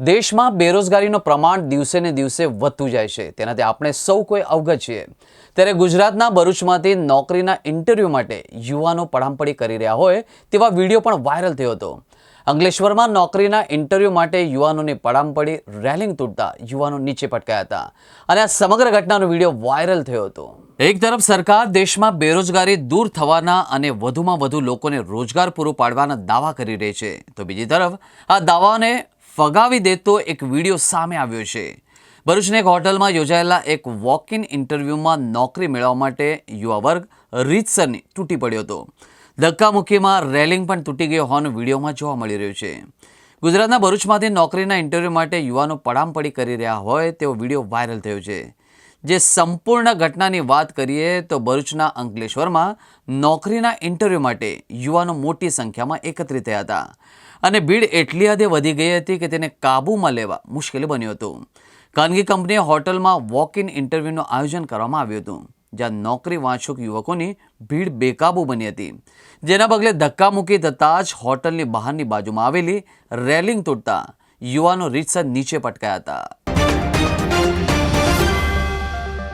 દેશમાં બેરોજગારીનું પ્રમાણ દિવસે ને દિવસે વધતું જાય છે. તેનાથી આપણે સૌ કોઈ અવગત છીએ. ત્યારે ગુજરાતના ભરૂચમાંથી નોકરીના ઇન્ટરવ્યૂ માટે યુવાનો પડામપડી કરી રહ્યા હોય તેવા વીડિયો પણ વાયરલ થયો હતો. અંકલેશ્વરમાં નોકરીના ઇન્ટરવ્યૂ માટે યુવાનોની પડામપડી રેલિંગ તૂટતા યુવાનો નીચે પટકાયા હતા. અને આ સમગ્ર ઘટનાનો વીડિયો વાયરલ થયો હતો. એક તરફ સરકાર દેશમાં બેરોજગારી દૂર થવાના અને વધુમાં વધુ લોકોને રોજગાર પૂરો પાડવાના દાવા કરી રહી છે. તો બીજી તરફ આ દાવાને ફગાવી દેતો એક વીડિયો સામે આવ્યો છે. ભરૂચની એક હોટલમાં યોજાયેલા એક વોક ઇન ઇન્ટરવ્યૂમાં નોકરી મેળવવા માટે યુવા વર્ગ રીતસરની તૂટી પડ્યો હતો. ધક્કામુક્કીમાં રેલિંગ પણ તૂટી ગયો હોવાનું વિડીયોમાં જોવા મળી રહ્યું છે. ગુજરાતના ભરૂચમાંથી નોકરીના ઇન્ટરવ્યૂ માટે યુવાનો પડામપડી કરી રહ્યા હોય તેવો વીડિયો વાયરલ થયો છે. જે સંપૂર્ણ ઘટનાની વાત કરીએ તો ભરૂચના અંકલેશ્વરમાં નોકરીના ઇન્ટરવ્યૂ માટે યુવાનો મોટી સંખ્યામાં એકત્રિત થયા હતા. અને ભીડ એટલી હદે વધી ગઈ હતી કે તેને કાબૂમાં લેવા મુશ્કેલ બન્યું હતું. ખાનગી કંપનીએ હોટલમાં વોક ઇન ઇન્ટરવ્યૂનું આયોજન કરવામાં આવ્યું હતું, જ્યાં નોકરી વાંચુક યુવકોની ભીડ બેકાબૂ બની હતી. જેના પગલે ધક્કામુક્કી થતાં જ હોટલની બહારની બાજુમાં આવેલી રેલિંગ તૂટતા યુવાનો રીતસર નીચે પટકાયા હતા.